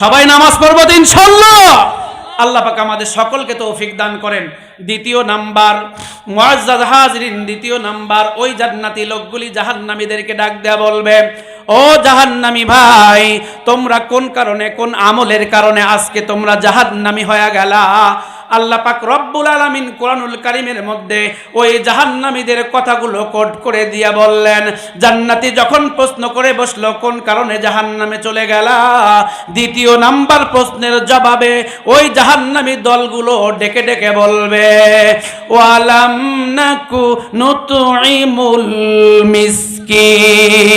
সবাই নামাজ পড়ব তো ইনশাল্লাহ আল্লাহ পাক আমাদের সকলকে তৌফিক দান করেন। দ্বিতীয় নাম্বার, মুআজ্জাজ হাজরিন, দ্বিতীয় নাম্বার, ওই জান্নাতি লোকগুলি জাহান্নামীদেরকে ডাক দেয়া বলবে, ও জাহান্নামী ভাই, তোমরা কোন কারণে, কোন আমলের কারণে আজকে তোমরা জাহান্নামী হয়ে গেলা? আল্লাহ পাক রব্বুল আলামিন কোরআনুল কারিমের মধ্যে ওই জাহান্নামীদের কথাগুলো কোট করে দিয়া বললেন, জান্নাতি যখন প্রশ্ন করে বসল, কোন কারণে জাহান্নামে চলে গেলা? দ্বিতীয় নাম্বার প্রশ্নের জবাবে ওই জাহান্নামী দলগুলো ডেকে ডেকে বলবে, ওয়ালাম নাকু নুতুইমুল মিসকিন।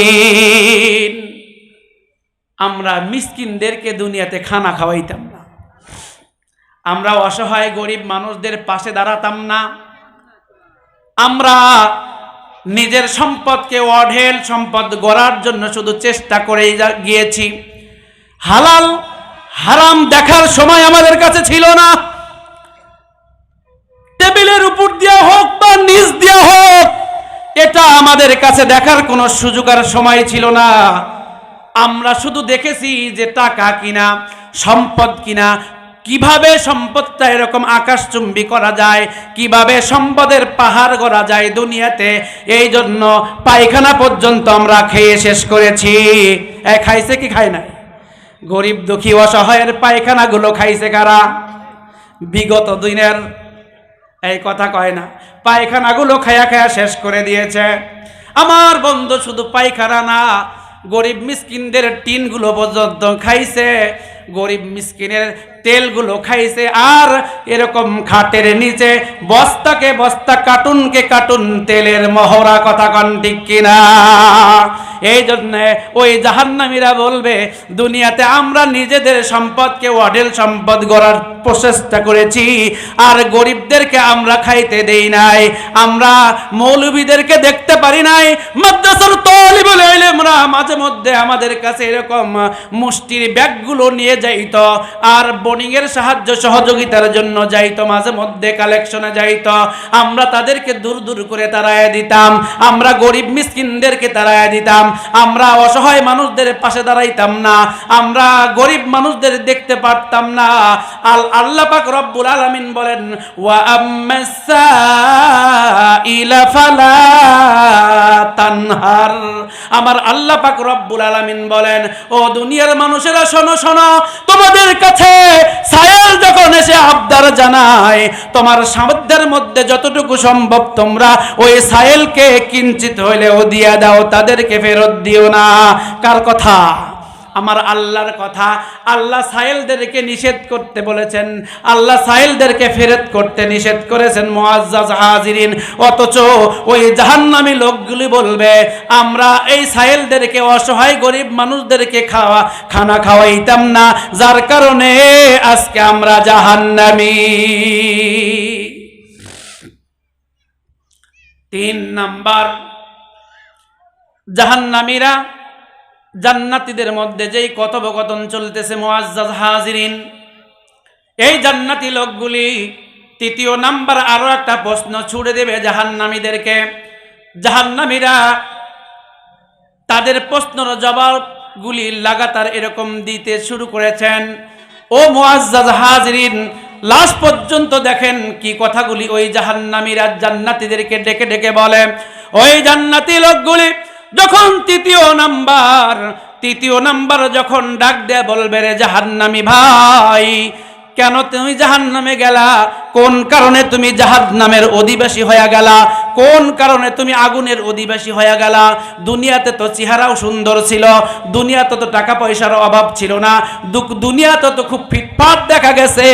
আমরা মিসকিনদেরকে দুনিয়াতে খানা খাওয়াইতাম। আমরা অসহায় গরিব মানুষদের পাশে দাঁড়াতাম না। আমরা নিজের সম্পদকে অঢেল সম্পদ গড়ার জন্য শুধু চেষ্টা করেই যা- গিয়েছি। হালাল, হারাম দেখার সময় আমাদের কাছে ছিল না। টেবিলের উপর দেওয়া হোক বা নিচ দেওয়া হোক, এটা আমাদের কাছে দেখার কোনো সুযোগ আর সময় ছিল না। আমরা শুধু দেখেছি যে টাকা কিনা, সম্পদ কিনা কীভাবে সম্পদটা এরকম আকাশচুম্বী করা যায়? কীভাবে সম্পদের পাহাড় করা যায় দুনিয়াতে? এই জন্য পায়খানা পর্যন্ত আমরা খেয়ে শেষ করেছি। খাইছে কি খায় নাই? গরিব দুঃখী অসহায়ের পায়খানাগুলো খাইছে কারা? বিগত দিনের এই কথা কয় না, পায়খানাগুলো খায়া খায়া শেষ করে দিয়েছে। আমার বন্ধু শুধু পায়খানা না, গরিব মিসকিনদের টিনগুলো পর্যন্ত খাইছে। গরিব মিসকিনের তেলগুলো খাইছে আর এরকম খাটের নিচে বস্তাকে বস্তা, কার্টুনকে কার্টুন, তেলের মহড়া, কথা কন ঠিক কিনা? এই জন্য ওই জাহান্নামীরা বলবে, দুনিয়াতে আমরা নিজেদের সম্পদকে অডেল সম্পদ গড়ার প্রচেষ্টা করেছি, আর গরিবদেরকে আমরা খাইতে দেই নাই, আমরা মৌলবীদেরকে দেখতে পারি নাই, মাদ্রাসার তলিবুল ইলমরা মাঝে মধ্যে আমাদের কাছে এরকম মুষ্টির ব্যাগগুলো নিয়ে যাইতো আর এর সাহায্য সহযোগিতার জন্য যাইতো, মাঝে মধ্যে কালেকশনে যাইতো। আমরা তাদেরকে দূর দূর করে তাড়ায় দিতাম, আমরা গরিব মিসকিনদেরকে তাড়ায় দিতাম, আমরা অসহায় মানুষদের পাশে দাঁড়াইতাম না, আমরা গরিব মানুষদের দেখতে পারতাম না। আল আল্লাহ পাক রব্বুল আলামিন বলেন, ওয়া আম্মাসাইলা ফালা তানহার। আমার আল্লাহ পাক রব্বুল আলামিন বলেন, ও দুনিয়ার মানুষেরা, শোনো শোনো, তোমাদের কাছে সায়াল যখন এসে আবদার জানায়, তোমার সামর্থ্যের মধ্যে যতটুকু সম্ভব তোমরা ওই সায়েলকে কিঞ্চিত হইলেও দিয়া দাও, তাদেরকে ফেরত দিও না। কার কথা? আমার আল্লাহর কথা। আল্লাহ সাহেলদেরকে নিষেধ করতে বলেছেন। আল্লাহ সাহেলদেরকে ফেরত করতে নিষেধ করেছেন মুআজ্জাজ হাজিরিন। অথচ ওই জাহান্নামী লোকগুলি বলবে, আমরা এই সাহেলদেরকে অসহায় গরিব মানুষদেরকে খাওয়া, খানা খাওয়াইতাম না। যার কারণে আজকে আমরা জাহান্নামী। তিন নাম্বার, জাহান্নামীরা জান্নাতীদের মধ্যে যেই কথোপকথন চলতেছে মুআজ্জাজ হাজিরিন, এই জান্নাতি লোকগুলি তৃতীয় নাম্বার আরও একটা প্রশ্ন ছুড়ে দেবে জাহান্নামীদেরকে। জাহান্নামীরা তাদের প্রশ্নর জবাবগুলি লাগাতার এরকম দিতে শুরু করেছেন। ও মুআজ্জাজ হাজরিন লাস্ট পর্যন্ত দেখেন কি কথাগুলি ওই জাহান্নামীরা জান্নাতীদেরকে ডেকে ডেকে বলে, ওই জান্নাতি লোকগুলি যখন তৃতীয় নাম্বার তৃতীয় নাম্বার যখন ডাক দেয়া বলবে রে জাহান্নামী ভাই, কেন তুমি জাহান নামে গেলা? কোন কারণে তুমি জাহাজ নামের অধিবাসী হয়ে গেলা? কোন কারণে তুমি আগুনের অধিবাসী হয়ে গেলা? দুনিয়াতে তো চেহারাও সুন্দর ছিল, দুনিয়াতে তো টাকা পয়সার অভাব ছিল না দুনিয়াতে তো খুব ফিটফাট দেখা গেছে,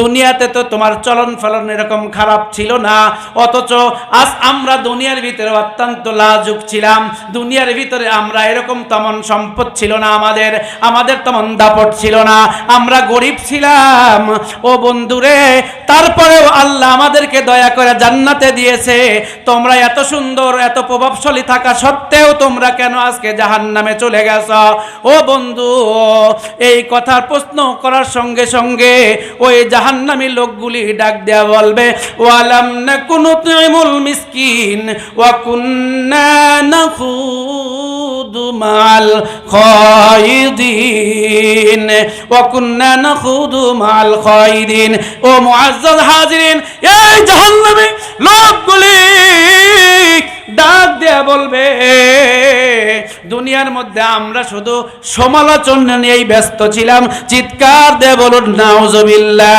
দুনিয়াতে তো তোমার চলন ফলন এরকম খারাপ ছিল না, অথচ আজ আমরা দুনিয়ার ভিতরে অত্যন্ত লাজুক ছিলাম, দুনিয়ার ভিতরে আমরা এরকম তেমন সম্পদ ছিল না আমাদের আমাদের তেমন দাপট ছিল না, আমরা গরিব ছিলাম। ও বন্ধুরে তারপরেও আল্লাহ আমাদেরকে দয়া করে জান্নাতে দিয়েছে। তোমরা এত সুন্দর, এত প্রভাবশালী থাকা সত্ত্বেও তোমরা কেন আজকে জাহান নামে চলে গেছ? ও বন্ধু, এই কথার প্রশ্ন করার সঙ্গে সঙ্গে ওই জাহান জাহান্নামি লোকগুলি ডাক দেয়া বলবে ও আলাম না কোনো তুমুল মিসকিন ও কুন্না মাল খয়দিন ও কুন্না না মাল খয়দিন ও মুআজ্জাজ হাজিরিন, এই জাহান্নামে লোকগুলি ডাক দেয়া বলবে। দুনিয়ার মধ্যে আমরা শুধু সমালোচনা নিয়েই ব্যস্ত ছিলাম। চিৎকার দেয়া বলুন, নাউজুবিল্লাহ।